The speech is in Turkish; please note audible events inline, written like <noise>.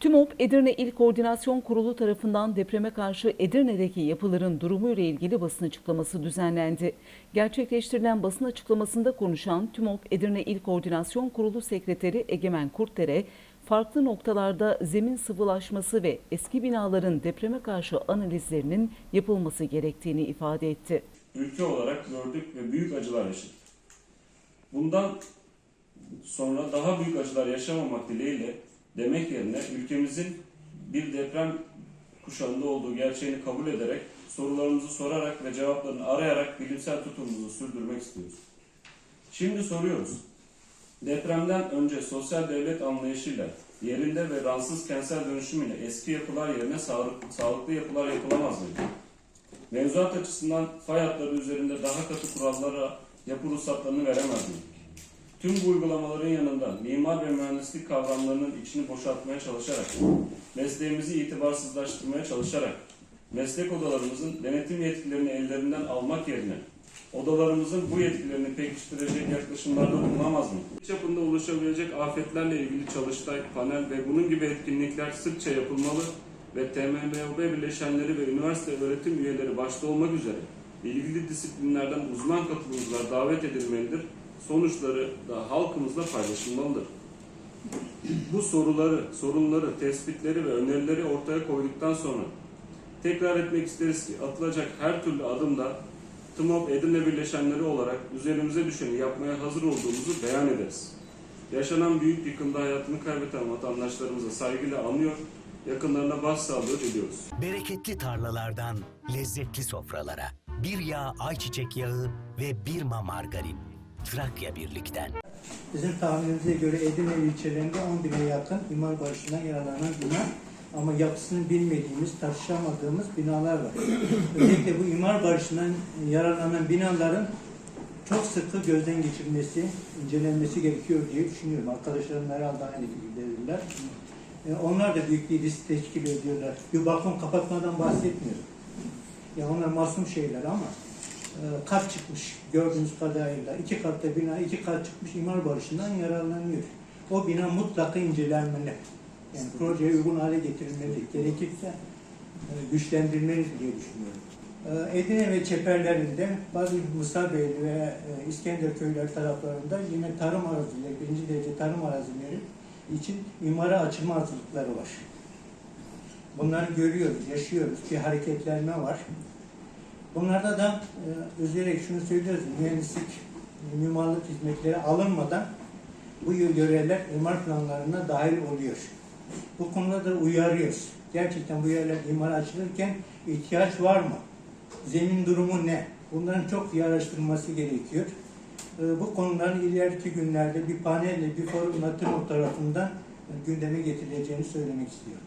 TÜMOP Edirne İl Koordinasyon Kurulu tarafından depreme karşı Edirne'deki yapıların durumuyla ilgili basın açıklaması düzenlendi. Gerçekleştirilen basın açıklamasında konuşan TÜMOP Edirne İl Koordinasyon Kurulu Sekreteri Egemen Kurtdere, farklı noktalarda zemin sıvılaşması ve eski binaların depreme karşı analizlerinin yapılması gerektiğini ifade etti. ülke olarak gördük ve büyük acılar yaşadık. Bundan sonra daha büyük acılar yaşamamak dileğiyle demek yerine ülkemizin bir deprem kuşağında olduğu gerçeğini kabul ederek sorularımızı sorarak ve cevaplarını arayarak bilimsel tutumumuzu sürdürmek istiyoruz. Şimdi soruyoruz. Depremden önce sosyal devlet anlayışıyla yerinde ve ransız kentsel dönüşüm ile eski yapılar yerine sağlık, sağlıklı yapılar yapılamaz mıydı? Mevzuat açısından fay hatları üzerinde daha katı kurallara yapı ruhsatlarını veremez miydik? Tüm bu uygulamaların yanında mimar ve mühendislik kavramlarının içini boşaltmaya çalışarak, mesleğimizi itibarsızlaştırmaya çalışarak, meslek odalarımızın denetim yetkilerini ellerinden almak yerine, odalarımızın bu yetkilerini pekiştirecek yaklaşımlarda bulunamaz mı? Çapında ulaşabilecek afetlerle ilgili çalıştay, panel ve bunun gibi etkinlikler sıkça yapılmalı ve TMMOB bileşenleri ve üniversite öğretim üyeleri başta olmak üzere ilgili disiplinlerden uzman katılımcılar davet edilmelidir. Sonuçları da halkımızla paylaşılmalıdır. Bu soruları, sorunları, tespitleri ve önerileri ortaya koyduktan sonra tekrar etmek isteriz ki atılacak her türlü adımda TMOB Edirne Birleşenleri olarak üzerimize düşeni yapmaya hazır olduğumuzu beyan ederiz. Yaşanan büyük yıkımda hayatını kaybeden vatandaşlarımıza saygıyla anıyor, yakınlarına başsağlığı diliyoruz. Bereketli tarlalardan lezzetli sofralara. Bir yağ ayçiçek yağı ve bir ma margarin. Trakya Birlik'ten. Bizim tahminimize göre Edirne ilçelerinde 10 bine yakın imar barışından yararlanan bina ama yapısını bilmediğimiz, tartışamadığımız binalar var. <clears throat> Özellikle bu imar barışından yararlanan binaların çok sıkı gözden geçirilmesi, incelenmesi gerekiyor diye düşünüyorum. Arkadaşlarım herhalde aynı fikirdedirler. E, Onlar da büyük bir risk teşkil ediyorlar. Bir balkon kapatmadan bahsetmiyorum. Ya onlar masum şeyler ama kat çıkmış gördüğünüz kadarıyla. iki katta bina, iki kat çıkmış imar barışından yararlanıyor. O bina mutlaka incelenmeli. Yani projeye uygun hale getirilmeli. Gerekirse e, güçlendirilmeli diye düşünüyorum. E, Edirne ve çeperlerinde bazı Musabeyli ve e, İskender köyler taraflarında yine tarım arazileri, birinci derece tarım arazileri için imara açılma hazırlıkları var. Bunları görüyoruz, yaşıyoruz. Bir hareketlenme var. Bunlarda da e, üzülerek şunu söylüyoruz, mühendislik, mimarlık hizmetleri alınmadan bu görevler imar planlarına dahil oluyor. Bu konuda da uyarıyoruz. Gerçekten bu yerler imar açılırken ihtiyaç var mı? Zemin durumu ne? Bunların çok iyi araştırılması gerekiyor. E, bu konuların ileriki günlerde bir panelle, bir forum tarafından gündeme getirileceğini söylemek istiyorum.